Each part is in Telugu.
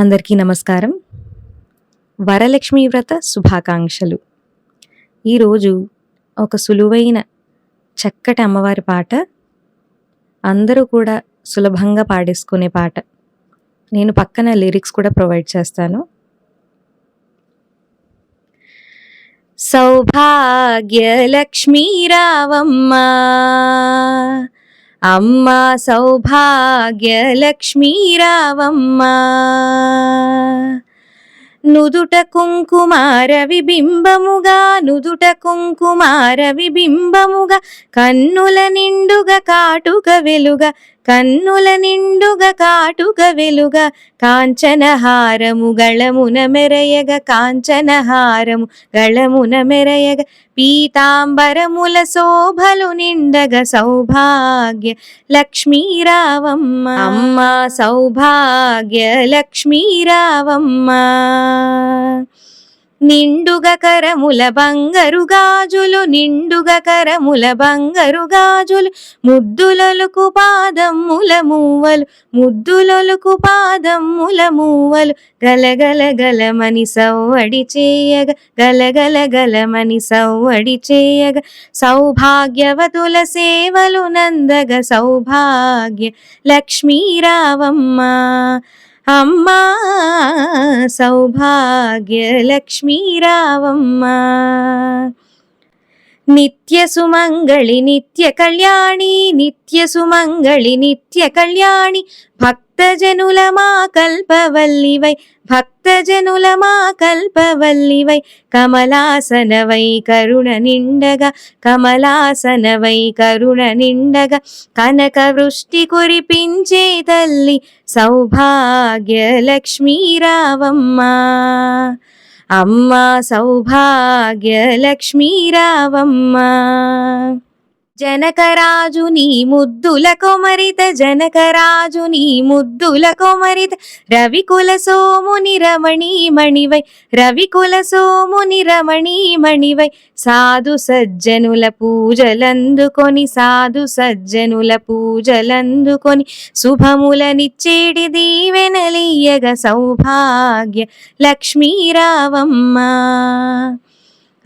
అందరికీ నమస్కారం. వరలక్ష్మి వ్రత శుభాకాంక్షలు. ఈరోజు ఒక సులువైన చక్కటి అమ్మవారి పాట అందరూ కూడా సులభంగా పాడేసుకునే పాట. నేను పక్కన లిరిక్స్ కూడా ప్రొవైడ్ చేస్తాను. సౌభాగ్యలక్ష్మీ రావమ్మ అమ్మ సౌభాగ్యలక్ష్మీ రావమ్మ. నుదుట కుంకుమార విబింబముగా నుదుట కుంకుమార విబింబముగా కన్నుల నిండుగా కాటుక వెలుగా కన్నుల నిండుగ కాటుగ వెలుగ కాంచనహారము గళమున మెరయగ కాంచనహారము గళమున మెరయగ పీతాంబరముల శోభలు నిండగ సౌభాగ్య లక్ష్మీరావమ్మ. అమ్మ సౌభాగ్య లక్ష్మీరావమ్మ. నిండుగ కరముల బంగరు గాజులు నిండుగ కరముల బంగరు గాజులు ముద్దులొలుకు పాదమ్ముల మూవలు ముద్దులొలుకు పాదమ్ముల మూవలు. గలగల గలమని సవ్వడి చేయగ గలగల గలమని సవ్వడి చేయగ. సౌభాగ్యవతుల సేవలు నందగ సౌభాగ్య లక్ష్మీరావమ్మ. అమ్మా సౌభాగ్య లక్ష్మీ నిత్య సుమంగళి నిత్య కళ్యాణి నిత్య సుమంగళి నిత్య కళ్యాణి భక్తజనుల మా కల్పవల్లివై భక్తజనుల మా కల్పవల్లివై కమలాసనవై కరుణ నిండగా కమలాసనవై కరుణ నిండగా కనక వృష్టి కురిపించే తల్లి సౌభాగ్య లక్ష్మీరావమ్మా అమ్మా అమ్మ సౌభాగ్య లక్ష్మీరావమ్మా జనకరాజు నీ ముద్దుల కొమరిత జనకరాజు నీ ముద్దుల కొమరిత. రవికుల సోముని రమణీ మణివై రవికుల సోముని రమణీ మణివై. సాధు సజ్జనుల పూజలందుకొని సాధు సజ్జనుల పూజలందుకొని. శుభములనిచ్చేడి దీవెనలీయగ సౌభాగ్య లక్ష్మీరావమ్మ.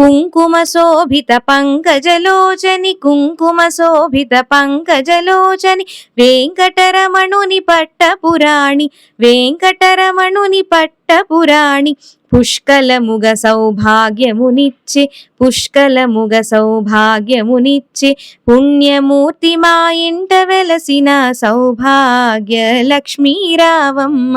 కుంకుమ శోభిత పంకజలోచని కుంకుమ శోభిత పంకజలోచని వెంకటరమణుని పట్టపురాణి వెంకటరమణుని పట్టపురాణి పుష్కలముగ సౌభాగ్యమునిచ్చే పుష్కలముగ సౌభాగ్యమునిచ్చే పుణ్యమూర్తి మా ఇంట వెలసిన సౌభాగ్య లక్ష్మీరావమ్మ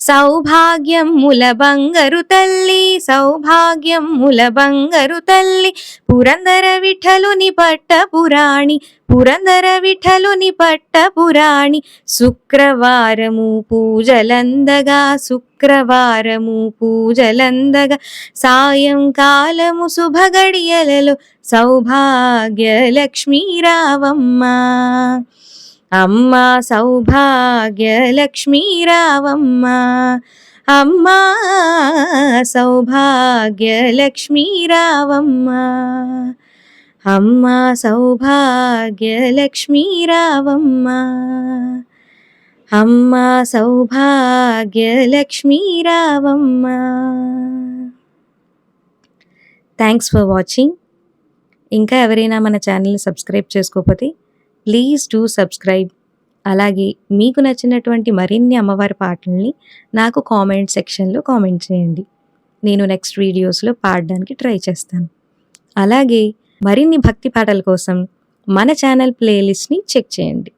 సౌభాగ్యం ముల బంగరు తల్లి సౌభాగ్యం ముల బంగరు తల్లి పురందర విఠలుని పట్ట పురాణి పురందర విఠలుని పట్ట పురాణి. శుక్రవారము పూజలందగా శుక్రవారము పూజలందగా సాయంకాలము శుభగడియలలో సౌభాగ్య లక్ష్మీ రావమ్మ అమ్మ సౌభాగ్యలక్ష్మీ రావమ్మ. అమ్మ సౌభాగ్య రావమ్మ. అమ్మ సౌభాగ్య రావమ్మ. అమ్మ సౌభాగ్య రావమ్మ. థ్యాంక్స్ ఫర్ వాచింగ్ ఇంకా ఎవరైనా మన ఛానల్ని సబ్స్క్రైబ్ చేసుకోకపోతే ప్లీజ్ టు సబ్స్క్రైబ్ అలాగే మీకు నచ్చినటువంటి మరిన్ని అమ్మవారి పాటల్ని నాకు కామెంట్ సెక్షన్లో కామెంట్ చేయండి. నేను నెక్స్ట్ వీడియోస్లో పాడడానికి ట్రై చేస్తాను. అలాగే మరిన్ని భక్తి పాటల కోసం మన ఛానల్ ప్లేలిస్ట్ని చెక్ చేయండి.